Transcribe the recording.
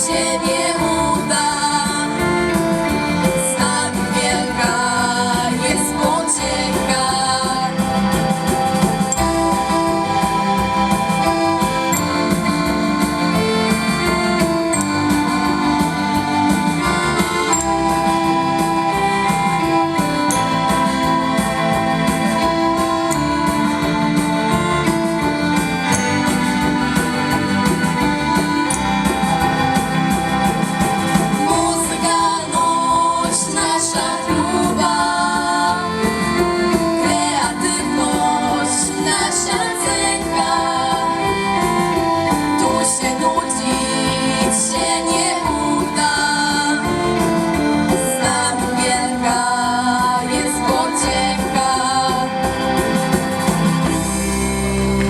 Ciebie